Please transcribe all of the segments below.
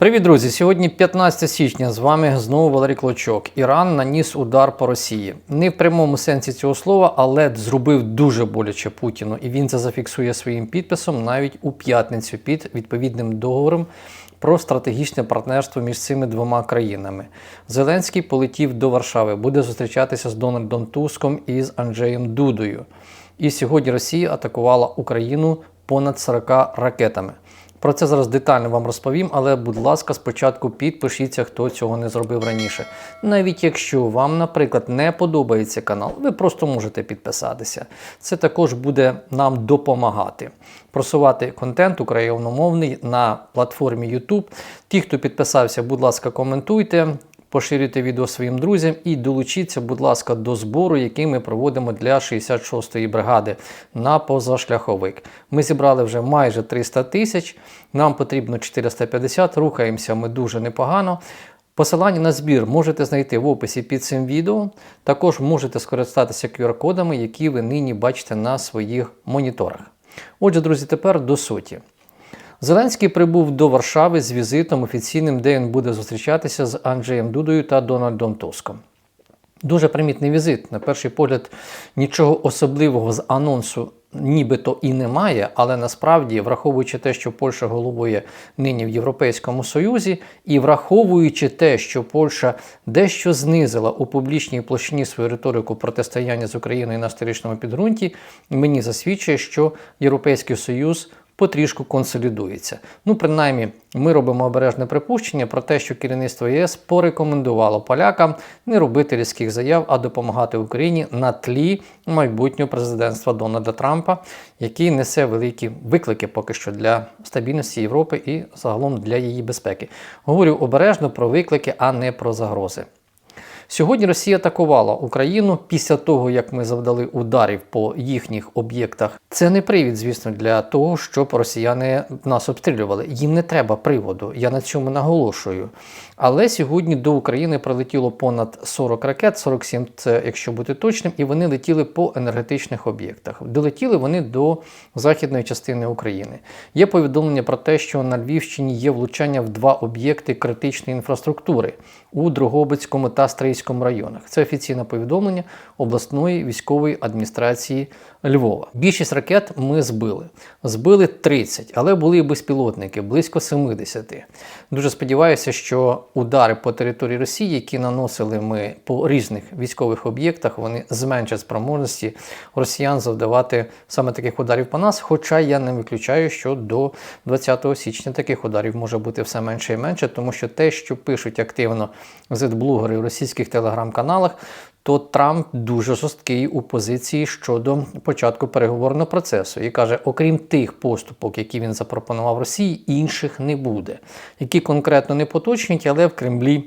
Привіт, друзі! Сьогодні 15 січня. З вами знову Валерій Клочок. Іран наніс удар по Росії. Не в прямому сенсі цього слова, але зробив дуже боляче Путіну, і він це зафіксує своїм підписом навіть у п'ятницю під відповідним договором про стратегічне партнерство між цими двома країнами. Зеленський полетів до Варшави, буде зустрічатися з Дональдом Туском і з Анджеєм Дудою. І сьогодні Росія атакувала Україну понад 40 ракетами. Про це зараз детально вам розповім, але, будь ласка, спочатку підпишіться, хто цього не зробив раніше. Навіть якщо вам, наприклад, не подобається канал, ви просто можете підписатися. Це також буде нам допомагати просувати контент україномовний на платформі YouTube. Ті, хто підписався, будь ласка, коментуйте. Поширюйте відео своїм друзям і долучіться, будь ласка, до збору, який ми проводимо для 66-ї бригади на позашляховик. Ми зібрали вже майже 300 тисяч, нам потрібно 450, рухаємося ми дуже непогано. Посилання на збір можете знайти в описі під цим відео. Також можете скористатися QR-кодами, які ви нині бачите на своїх моніторах. Отже, друзі, тепер до суті. Зеленський прибув до Варшави з візитом офіційним, де він буде зустрічатися з Анджеєм Дудою та Дональдом Туском. Дуже примітний візит. На перший погляд, нічого особливого з анонсу нібито і немає, але насправді, враховуючи те, що Польща головує нині в Європейському Союзі, і враховуючи те, що Польща дещо знизила у публічній площині свою риторику протистояння з Україною на сторічному підґрунті, мені засвідчує, що Європейський Союз потрішку консолідується. Ну, принаймні, ми робимо обережне припущення про те, що керівництво ЄС порекомендувало полякам не робити різких заяв, а допомагати Україні на тлі майбутнього президентства Дональда Трампа, який несе великі виклики поки що для стабільності Європи і загалом для її безпеки. Говорю обережно про виклики, а не про загрози. Сьогодні Росія атакувала Україну після того, як ми завдали ударів по їхніх об'єктах. Це не привід, звісно, для того, щоб росіяни нас обстрілювали. Їм не треба приводу. Я на цьому наголошую. Але сьогодні до України прилетіло понад 40 ракет, 47 це якщо бути точним, і вони летіли по енергетичних об'єктах. Долетіли вони до західної частини України. Є повідомлення про те, що на Львівщині є влучання в два об'єкти критичної інфраструктури у Дрогобицькому та Стрийському районах. Це офіційне повідомлення обласної військової адміністрації Львова. Більшість ракет ми збили. Збили 30, але були і безпілотники, близько 70. Дуже сподіваюся, що удари по території Росії, які наносили ми по різних військових об'єктах, вони зменшать спроможності росіян завдавати саме таких ударів по нас. Хоча я не виключаю, що до 20 січня таких ударів може бути все менше і менше, тому що те, що пишуть активно зетблогери російських телеграм-каналах, то Трамп дуже жорсткий у позиції щодо початку переговорного процесу і каже: окрім тих поступок, які він запропонував Росії, інших не буде, які конкретно не поточнюють, але в Кремлі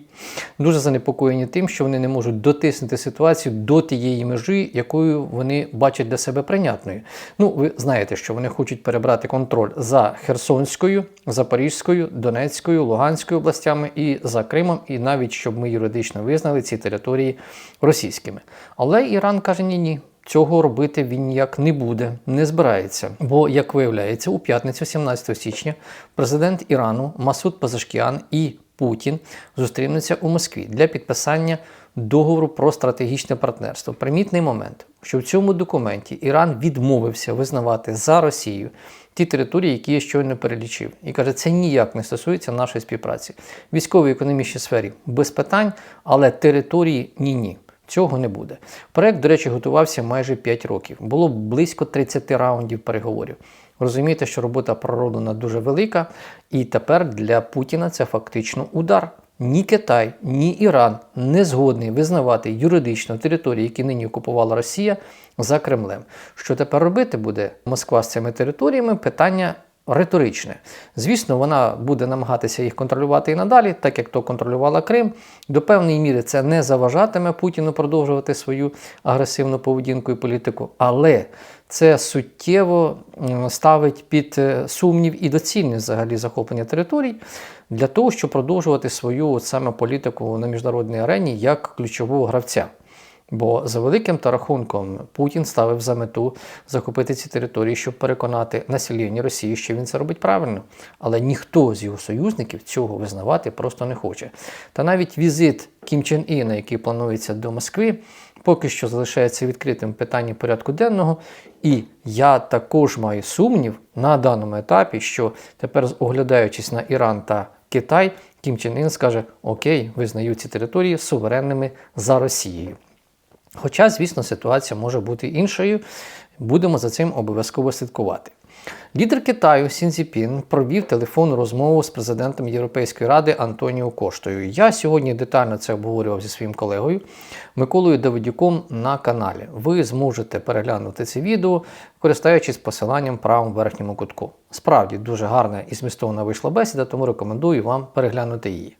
дуже занепокоєні тим, що вони не можуть дотиснути ситуацію до тієї межі, якою вони бачать для себе прийнятною. Ну, ви знаєте, що вони хочуть перебрати контроль за Херсонською, Запорізькою, Донецькою, Луганською областями і за Кримом, і навіть щоб ми юридично визнали ці території російськими. Але Іран каже: ні, ні. Цього робити він ніяк не буде, не збирається. Бо, як виявляється, у п'ятницю, 17 січня, президент Ірану Масуд Пазашкіан і Путін зустрінуться у Москві для підписання договору про стратегічне партнерство. Примітний момент, що в цьому документі Іран відмовився визнавати за Росію ті території, які я щойно перелічив, і каже, це ніяк не стосується нашої співпраці. Військовій економічній сфері без питань, але території ні-ні. Цього не буде. Проект, до речі, готувався майже 5 років. Було близько 30 раундів переговорів. Розумієте, що робота пророблена дуже велика, і тепер для Путіна це фактично удар. Ні Китай, ні Іран не згодний визнавати юридично території, які нині окупувала Росія, за Кремлем. Що тепер робити буде Москва з цими територіями? Питання риторичне. Звісно, вона буде намагатися їх контролювати і надалі, так як то контролювала Крим. До певної міри це не заважатиме Путіну продовжувати свою агресивну поведінку і політику, але це суттєво ставить під е, сумнів і доцільність взагалі захоплення територій для того, щоб продовжувати свою от саме політику на міжнародній арені як ключового гравця. Бо за великим та рахунком Путін ставив за мету захопити ці території, щоб переконати населення Росії, що він це робить правильно. Але ніхто з його союзників цього визнавати просто не хоче. Та навіть візит Кім Чен Іна, який планується до Москви, поки що залишається відкритим питання порядку денного. І я також маю сумнів на даному етапі, що тепер, оглядаючись на Іран та Китай, Кім Чен Ін скаже: Окей, визнаю ці території суверенними за Росією. Хоча, звісно, ситуація може бути іншою, будемо за цим обов'язково слідкувати. Лідер Китаю Сін Цзіпін провів телефонну розмову з президентом Європейської ради Антоніо Коштою. Я сьогодні детально це обговорював зі своїм колегою Миколою Давидюком на каналі. Ви зможете переглянути це відео, користуючись посиланням в правому верхньому кутку. Справді дуже гарна і змістовна вийшла бесіда, тому рекомендую вам переглянути її.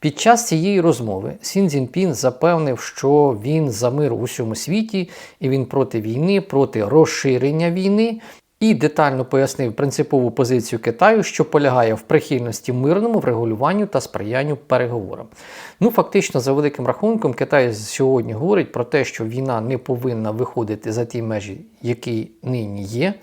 Під час цієї розмови Сін Цзіньпін запевнив, що він за мир у всьому світі і він проти війни, проти розширення війни. І детально пояснив принципову позицію Китаю, що полягає в прихильності мирному врегулюванню та сприянню переговорам. Ну, фактично, за великим рахунком, Китай сьогодні говорить про те, що війна не повинна виходити за ті межі, які нині є.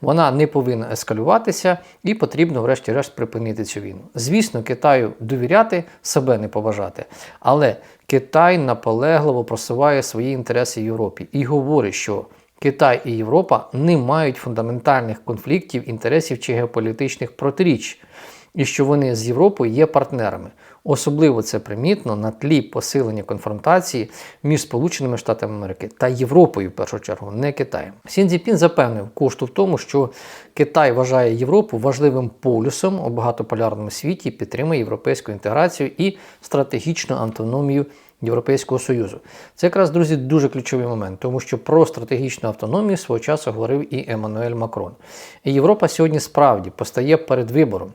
Вона не повинна ескалюватися, і потрібно, врешті-решт, припинити цю війну. Звісно, Китаю довіряти себе не поважати, але Китай наполегливо просуває свої інтереси Європі і говорить, що. Китай і Європа не мають фундаментальних конфліктів, інтересів чи геополітичних протиріч, і що вони з Європою є партнерами. Особливо це примітно на тлі посилення конфронтації між Сполученими Штатами Америки та Європою, в першу чергу, не Китаєм. Сінзіпін запевнив кошту в тому, що Китай вважає Європу важливим полюсом у багатополярному світі, підтримує європейську інтеграцію і стратегічну автономію Європейського Союзу. Це якраз, друзі, дуже ключовий момент, тому що про стратегічну автономію свого часу говорив і Еммануель Макрон. І Європа сьогодні справді постає перед вибором.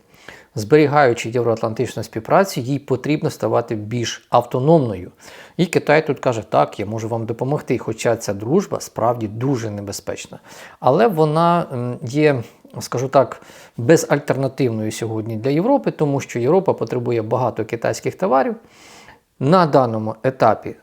Зберігаючи євроатлантичну співпрацю, їй потрібно ставати більш автономною. І Китай тут каже, так, я можу вам допомогти. Хоча ця дружба справді дуже небезпечна. Але вона є, скажу так, безальтернативною сьогодні для Європи, тому що Європа потребує багато китайських товарів. На даному етапі,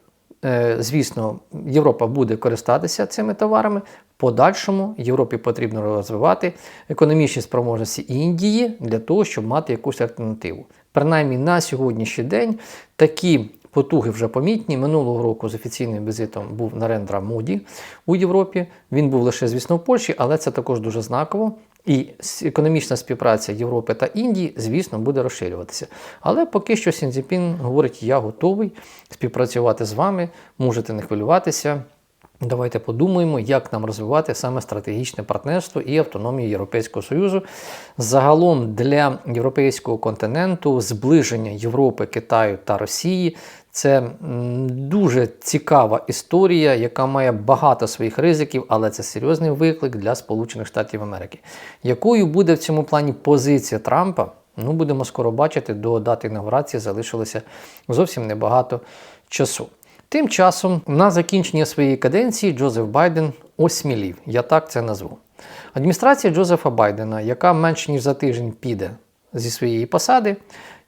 е, звісно, Європа буде користатися цими товарами. Подальшому Європі потрібно розвивати економічні спроможності Індії для того, щоб мати якусь альтернативу. Принаймні на сьогоднішній день такі потуги вже помітні. Минулого року з офіційним візитом був Нарендра Моді у Європі. Він був лише, звісно, в Польщі, але це також дуже знаково. І економічна співпраця Європи та Індії, звісно, буде розширюватися. Але поки що Сінзіпін говорить, я готовий співпрацювати з вами, можете не хвилюватися. Давайте подумаємо, як нам розвивати саме стратегічне партнерство і автономію Європейського Союзу. Загалом для європейського континенту зближення Європи, Китаю та Росії це дуже цікава історія, яка має багато своїх ризиків, але це серйозний виклик для Сполучених Штатів Америки. Якою буде в цьому плані позиція Трампа? Ну, будемо скоро бачити, до дати інаугурації залишилося зовсім небагато часу. Тим часом, на закінчення своєї каденції Джозеф Байден осмілів, я так це назву. Адміністрація Джозефа Байдена, яка менш ніж за тиждень піде зі своєї посади,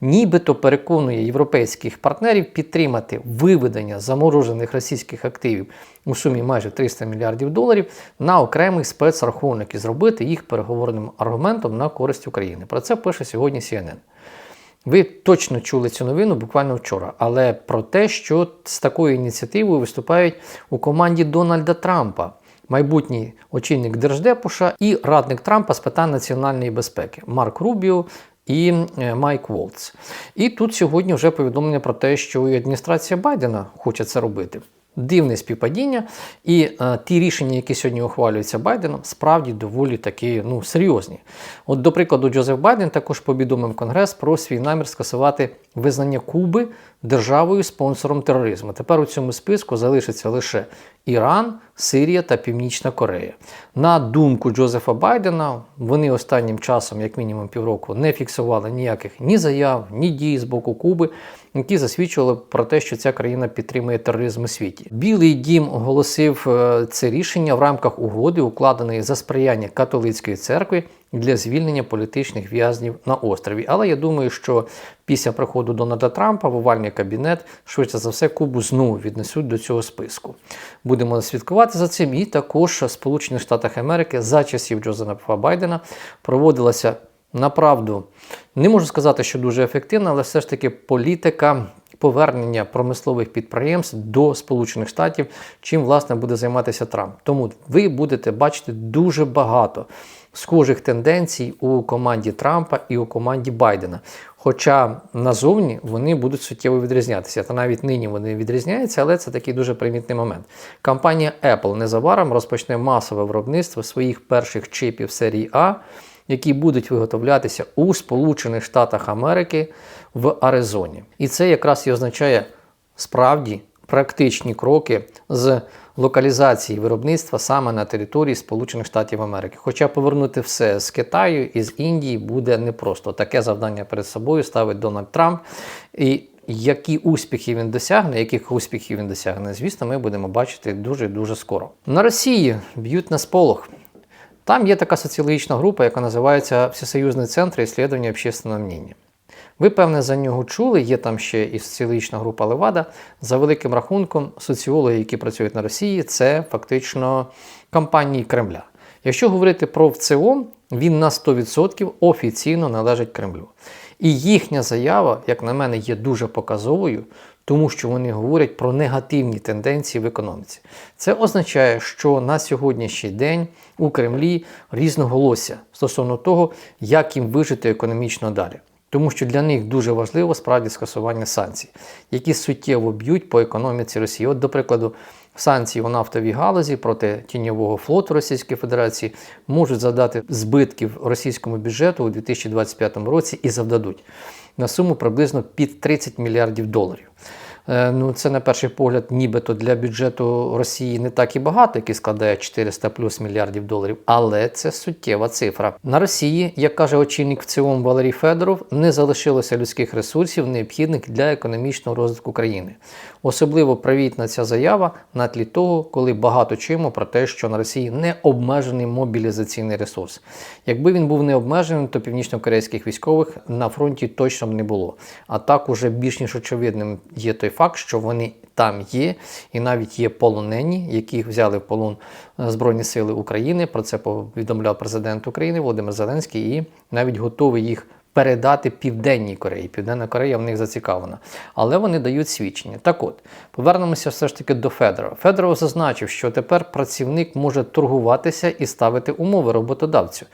нібито переконує європейських партнерів підтримати виведення заморожених російських активів у сумі майже 300 мільярдів доларів на окремий спецрахунок і зробити їх переговорним аргументом на користь України. Про це пише сьогодні CNN. Ви точно чули цю новину буквально вчора, але про те, що з такою ініціативою виступають у команді Дональда Трампа, майбутній очільник Держдепуша і радник Трампа з питань національної безпеки Марк Рубіо і е, Майк Волц. І тут сьогодні вже повідомлення про те, що і адміністрація Байдена хоче це робити. Дивне співпадіння, і е, ті рішення, які сьогодні ухвалюються Байденом, справді доволі такі ну, серйозні. От, до прикладу, Джозеф Байден також повідомив Конгрес про свій намір скасувати визнання Куби державою спонсором тероризму. Тепер у цьому списку залишиться лише Іран, Сирія та Північна Корея. На думку Джозефа Байдена, вони останнім часом, як мінімум півроку, не фіксували ніяких ні заяв, ні дій з боку Куби, які засвідчували про те, що ця країна підтримує тероризм у світі. Білий дім оголосив е, це рішення в рамках угоди, укладеної за сприяння католицької церкви для звільнення політичних в'язнів на острові. Але я думаю, що після приходу Дональда Трампа в овальний кабінет швидше за все Кубу знову віднесуть до цього списку. Будемо слідкувати за цим. І також Сполучених Штатах Америки за часів Джозефа Байдена проводилася направду, не можу сказати, що дуже ефективна, але все ж таки політика. Повернення промислових підприємств до Сполучених Штатів, чим власне буде займатися Трамп. Тому ви будете бачити дуже багато схожих тенденцій у команді Трампа і у команді Байдена. Хоча назовні вони будуть суттєво відрізнятися. Та навіть нині вони відрізняються, але це такий дуже примітний момент. Компанія Apple незабаром розпочне масове виробництво своїх перших чипів серії А, які будуть виготовлятися у Сполучених Штатах Америки в Аризоні. І це якраз і означає справді практичні кроки з локалізації виробництва саме на території Сполучених Штатів Америки. Хоча повернути все з Китаю і з Індії буде непросто. Таке завдання перед собою ставить Дональд Трамп. І які успіхи він досягне, яких успіхів він досягне, звісно, ми будемо бачити дуже дуже скоро. На Росії б'ють на сполох. Там є така соціологічна група, яка називається Всесоюзний центр ісследування общественного мнення. Ви, певне, за нього чули, є там ще і соціологічна група Левада. За великим рахунком, соціологи, які працюють на Росії, це фактично компанії Кремля. Якщо говорити про ВЦО, він на 100% офіційно належить Кремлю. І їхня заява, як на мене, є дуже показовою, тому що вони говорять про негативні тенденції в економіці. Це означає, що на сьогоднішній день у Кремлі різноголосся стосовно того, як їм вижити економічно далі. Тому що для них дуже важливо справді скасування санкцій, які суттєво б'ють по економіці Росії. От, до прикладу, санкції у нафтовій галузі проти тіньового флоту Російської Федерації можуть завдати збитків російському бюджету у 2025 році і завдадуть на суму приблизно під 30 мільярдів доларів. Е, ну, це на перший погляд, нібито для бюджету Росії не так і багато, який складає 400 плюс мільярдів доларів, але це суттєва цифра. На Росії, як каже очільник ВЦИОМ Валерій Федоров, не залишилося людських ресурсів, необхідних для економічного розвитку країни. Особливо привітна ця заява на тлі того, коли багато чуємо про те, що на Росії не обмежений мобілізаційний ресурс. Якби він був не обмежений, то північно-корейських військових на фронті точно б не було. А так уже більш ніж очевидним є той факт, що вони там є, і навіть є полонені, яких взяли в полон е, Збройні Сили України. Про це повідомляв президент України Володимир Зеленський, і навіть готовий їх. Передати Південній Кореї. Південна Корея в них зацікавлена. Але вони дають свідчення. Так от, повернемося все ж таки до Федорова. Федоров зазначив, що тепер працівник може торгуватися і ставити умови роботодавцю.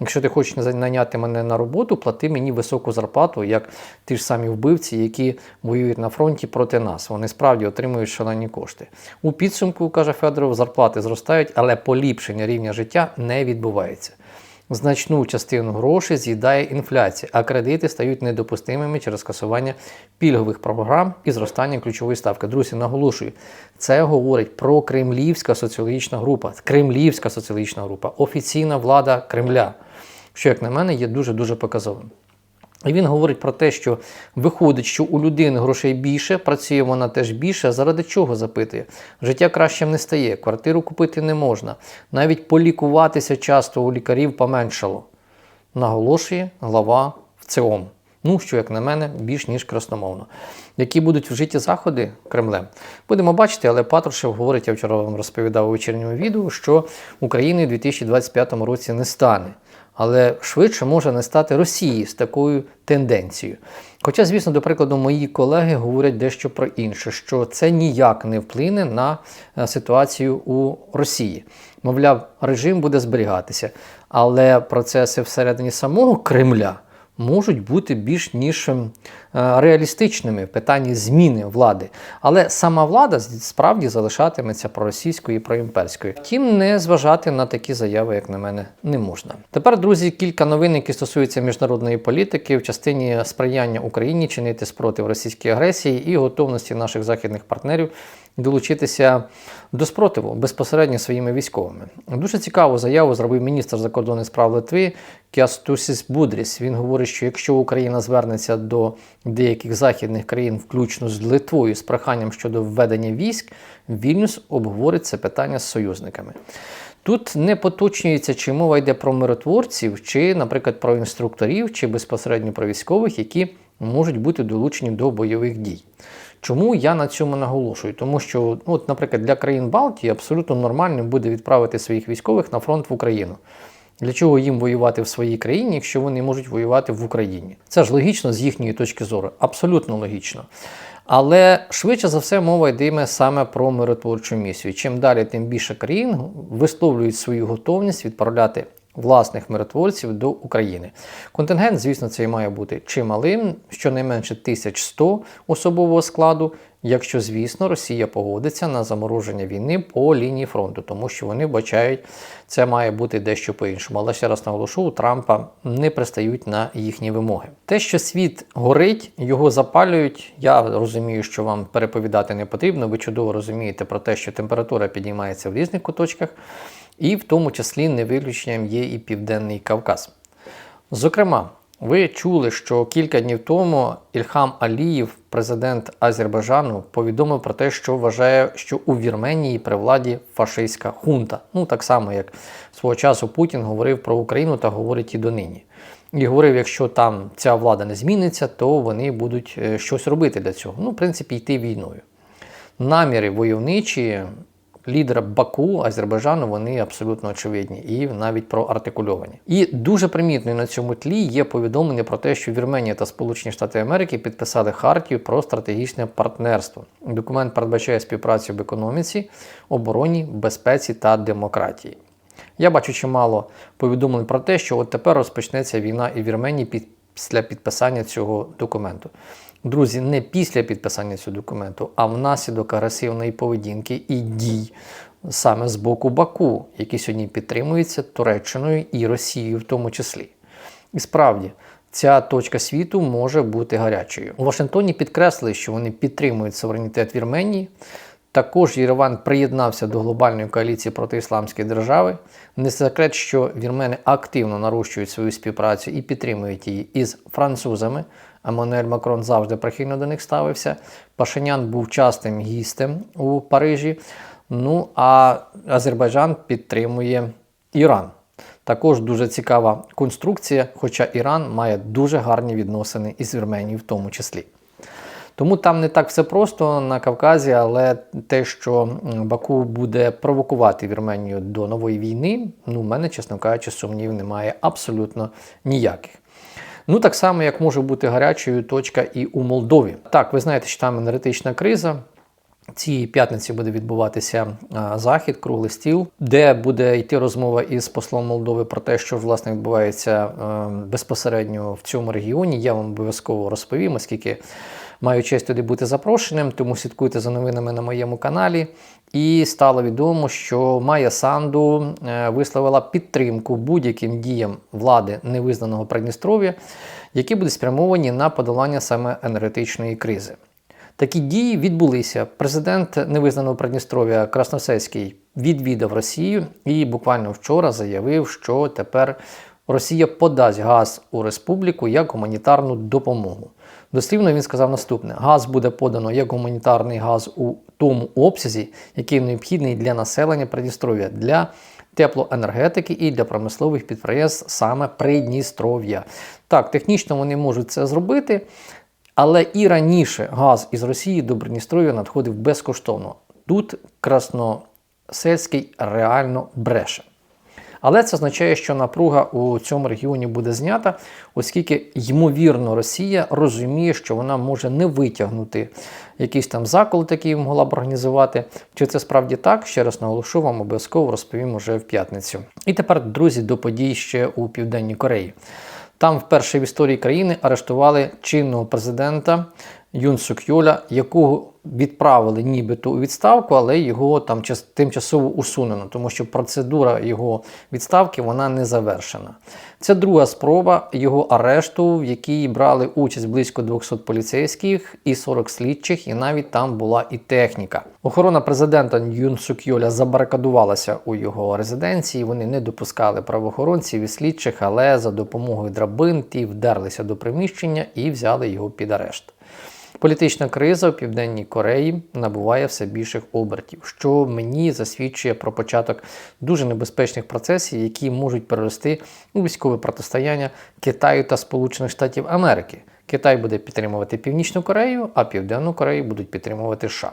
Якщо ти хочеш найняти мене на роботу, плати мені високу зарплату, як ті ж самі вбивці, які воюють на фронті проти нас. Вони справді отримують шалені кошти. У підсумку, каже Федоров, зарплати зростають, але поліпшення рівня життя не відбувається. Значну частину грошей з'їдає інфляція, а кредити стають недопустимими через скасування пільгових програм і зростання ключової ставки. Друзі, наголошую, це говорить про кремлівська соціологічна група. Кремлівська соціологічна група, офіційна влада Кремля що, як на мене, є дуже-дуже показовим. І він говорить про те, що виходить, що у людини грошей більше, працює вона теж більше. Заради чого запитує? Життя кращим не стає, квартиру купити не можна. Навіть полікуватися часто у лікарів поменшало. Наголошує глава в цілому. Ну, що, як на мене, більш ніж красномовно. Які будуть вжиті заходи Кремлем, будемо бачити, але Патрушев говорить, я вчора вам розповідав у вечірньому відео, що України у 2025 році не стане але швидше може не стати Росії з такою тенденцією. Хоча, звісно, до прикладу, мої колеги говорять дещо про інше, що це ніяк не вплине на е, ситуацію у Росії. Мовляв, режим буде зберігатися, але процеси всередині самого Кремля можуть бути більш ніж ем, е, реалістичними в питанні зміни влади. Але сама влада справді залишатиметься проросійською і проімперською. Втім, не зважати на такі заяви, як на мене, не можна. Тепер, друзі, кілька новин, які стосуються міжнародної політики в частині сприяння Україні чинити спротив російській агресії і готовності наших західних партнерів долучитися до спротиву безпосередньо своїми військовими. Дуже цікаву заяву зробив міністр закордонних справ Литви Кястусіс Будріс. Він говорить, що якщо Україна звернеться до деяких західних країн, включно з Литвою, з проханням щодо введення військ, Вільнюс обговорить це питання з союзниками. Тут не поточнюється, чи мова йде про миротворців, чи, наприклад, про інструкторів, чи безпосередньо про військових, які можуть бути долучені до бойових дій. Чому я на цьому наголошую? Тому що, ну, от, наприклад, для країн Балтії абсолютно нормально буде відправити своїх військових на фронт в Україну. Для чого їм воювати в своїй країні, якщо вони можуть воювати в Україні? Це ж логічно з їхньої точки зору, абсолютно логічно. Але швидше за все мова йтиме саме про миротворчу місію. Чим далі, тим більше країн висловлюють свою готовність відправляти власних миротворців до України. Контингент, звісно, цей має бути чималим, щонайменше 1100 особового складу, якщо, звісно, Росія погодиться на замороження війни по лінії фронту, тому що вони бачають, це має бути дещо по-іншому. Але ще раз наголошу, у Трампа не пристають на їхні вимоги. Те, що світ горить, його запалюють. Я розумію, що вам переповідати не потрібно. Ви чудово розумієте про те, що температура підіймається в різних куточках. І в тому числі не виключенням є і Південний Кавказ. Зокрема, ви чули, що кілька днів тому Ільхам Аліїв, президент Азербайджану, повідомив про те, що вважає, що у Вірменії при владі фашистська хунта. Ну так само, як свого часу Путін говорив про Україну та говорить і донині. І говорив, якщо там ця влада не зміниться, то вони будуть е, щось робити для цього. Ну, в принципі, йти війною. Наміри войовничі лідера Баку, Азербайджану, вони абсолютно очевидні і навіть проартикульовані. І дуже примітною на цьому тлі є повідомлення про те, що Вірменія та Сполучені Штати Америки підписали хартію про стратегічне партнерство. Документ передбачає співпрацю в економіці, обороні, безпеці та демократії. Я бачу чимало повідомлень про те, що от тепер розпочнеться війна і в Вірменії після підписання цього документу. Друзі, не після підписання цього документу, а внаслідок агресивної поведінки і дій саме з боку Баку, які сьогодні підтримуються Туреччиною і Росією в тому числі. І справді, ця точка світу може бути гарячою. У Вашингтоні підкреслили, що вони підтримують суверенітет Вірменії. Також Єреван приєднався до глобальної коаліції проти ісламської держави. Не секрет, що вірмени активно нарощують свою співпрацю і підтримують її із французами. Еммануель Макрон завжди прихильно до них ставився. Пашинян був частим гістем у Парижі. Ну а Азербайджан підтримує Іран. Також дуже цікава конструкція, хоча Іран має дуже гарні відносини із Вірменією в тому числі. Тому там не так все просто на Кавказі, але те, що Баку буде провокувати Вірменію до нової війни, ну, в мене, чесно кажучи, сумнів немає абсолютно ніяких. Ну, так само, як може бути гарячою точка і у Молдові. Так, ви знаєте, що там енергетична криза. Цієї п'ятниці буде відбуватися захід, круглий стіл, де буде йти розмова із послом Молдови про те, що власне відбувається безпосередньо в цьому регіоні. Я вам обов'язково розповім, оскільки маю честь туди бути запрошеним, тому слідкуйте за новинами на моєму каналі. І стало відомо, що Майя Санду е, висловила підтримку будь-яким діям влади невизнаного Придністров'я, які будуть спрямовані на подолання саме енергетичної кризи. Такі дії відбулися. Президент невизнаного Придністров'я Красносельський відвідав Росію і буквально вчора заявив, що тепер Росія подасть газ у республіку як гуманітарну допомогу. Дослівно він сказав наступне: газ буде подано як гуманітарний газ у тому обсязі, який необхідний для населення Придністров'я, для теплоенергетики і для промислових підприємств саме Придністров'я. Так, технічно вони можуть це зробити, але і раніше газ із Росії до Придністров'я надходив безкоштовно. Тут Красносельський реально бреше. Але це означає, що напруга у цьому регіоні буде знята, оскільки, ймовірно, Росія розуміє, що вона може не витягнути якийсь там заколот, який могла б організувати. Чи це справді так? Ще раз наголошу, вам обов'язково розповім уже в п'ятницю. І тепер, друзі, до подій ще у Південній Кореї. Там вперше в історії країни арештували чинного президента Юн Сук Йоля, якого відправили нібито у відставку, але його там тимчасово усунено, тому що процедура його відставки вона не завершена. Це друга спроба його арешту, в якій брали участь близько 200 поліцейських і 40 слідчих, і навіть там була і техніка. Охорона президента Юн Сукйоля забарикадувалася у його резиденції. Вони не допускали правоохоронців і слідчих, але за допомогою драбин ті вдерлися до приміщення і взяли його під арешт. Політична криза в Південній Кореї набуває все більших обертів, що мені засвідчує про початок дуже небезпечних процесів, які можуть перерости у військове протистояння Китаю та Сполучених Штатів Америки. Китай буде підтримувати Північну Корею, а Південну Корею будуть підтримувати США.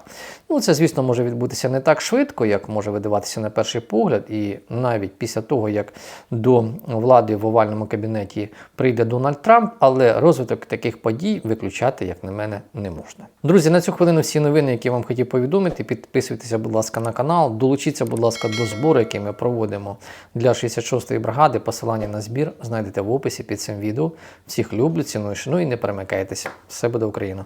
Ну, це, звісно, може відбутися не так швидко, як може видаватися на перший погляд, і навіть після того, як до влади в овальному кабінеті прийде Дональд Трамп, але розвиток таких подій виключати, як на мене, не можна. Друзі, на цю хвилину всі новини, які я вам хотів повідомити. Підписуйтеся, будь ласка, на канал, долучіться, будь ласка, до збору, який ми проводимо для 66-ї бригади. Посилання на збір знайдете в описі під цим відео. Всіх люблю, ціную, шаную і не перемикайтеся. Все буде Україна!